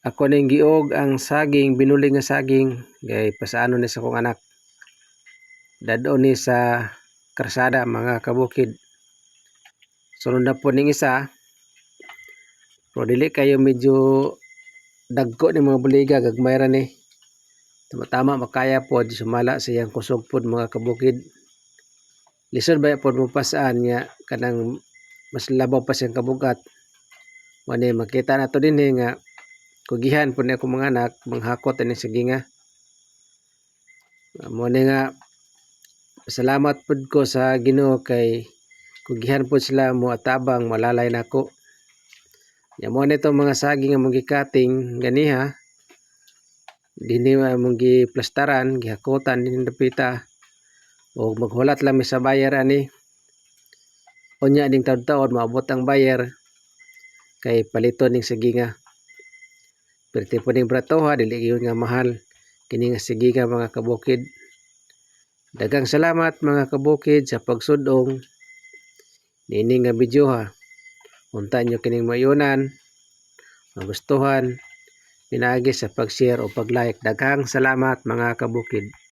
Ako ning giog ang saging, binuli nga saging kay pasaano ni sa kong anak. Dadon ni sa karsada mga kabukid. Sunod na po ning isa. Pero dili kayo medyo dagko ni mga buliga gagmay ra ni. Tama-tama makaya pod sumala sa iyang kusog pod mga kabukid. Lisod ba pod mo pasaan nga kanang mas labaw pa siyang kabugat. Mani makita na to dinhi nga kugihan po ni ako mga anak manghakot ani sa ginga. Mo ni nga salamat pud ko sa Ginoo kay kugihan po sila mo atabang malalay nako. Ya mo nito mga saging nga gikating ganiha dinhi mong giplastaran, gihakutan dinhi dapita o maghulat lang sa bayar ani. Unya ning taud-taon maabot ang bayar kay paliton ning siginga. Perti po ning bratoha dili gyud nga mahal kini nga siginga mga kabukid. Daghang salamat mga kabukid sa pagsud-ong niini nga video ha. Unta nyo kining mayunan, magustuhan, pinaagi sa pag-share o pag-like. Daghang salamat mga kabukid.